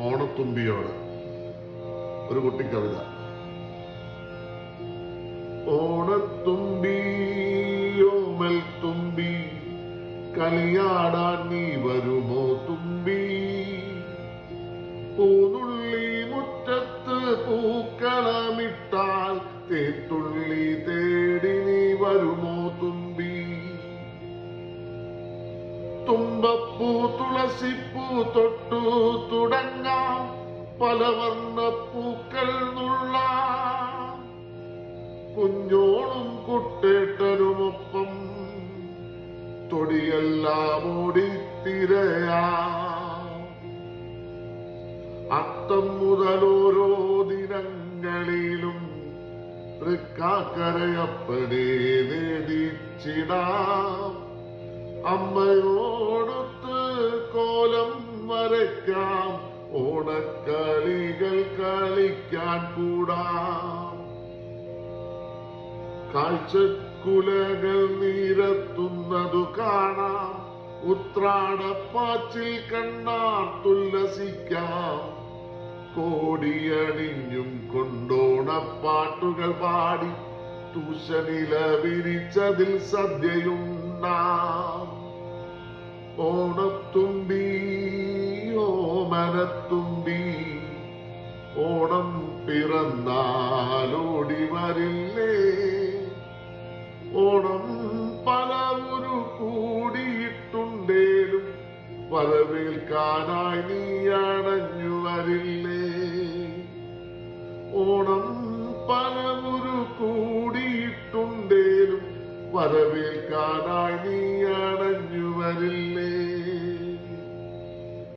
ഓണത്തുമ്പിയോട്. ഒരു കുട്ടി കവിത. ഓണത്തുമ്പി ഓമൽ കളിയാടാൻ നീ വരുമോ തുമ്പി? പൂനുള്ളി മുറ്റത്ത് പൂക്കളമിട്ടാൽ തേത്തുള്ളി തേടി നീ വരുമോ തുമ്പപ്പൂ തുളസിപ്പൂ തൊട്ടു തുടങ്ങാം. പലവർണ പൂക്കൾ നുള്ള. കുഞ്ഞോളും കുട്ടേട്ടനുമൊപ്പം തൊടിയെല്ലാം ഓടിത്തിരയാ. അത്തം മുതൽ ഓരോ ദിനങ്ങളിലും തൃക്കാക്കരയപ്പനെ നേടിച്ചിടാം. അമ്മയോടൊത്ത് വരയ്ക്കാം ഓണക്കളികൾ കളിക്കാൻ കൂടാം. കാഴ്ചക്കുലകൾ നീരത്തുന്നതു കാണാം. ഉത്രാടപ്പാച്ചിൽ കണ്ണാർത്തുല്ലസിക്കാം കോടിയണിഞ്ഞും കൊണ്ടോണപ്പാട്ടുകൾ പാടി. തൂശനില വിരിച്ചതിൽ സദ്യയുണ്ടാം ഓമനത്തുമ്പി ഓണം പിറന്നാലോടി വരില്ലേ? ഓണം പലവുരു കൂടിയിട്ടുണ്ടേലും വരവേൽക്കാനായി നീ അണഞ്ഞു വരില്ലേ? ഓണം പലവുരു കൂടിയിട്ടുണ്ടേലും വരവേൽക്കാനായി നീ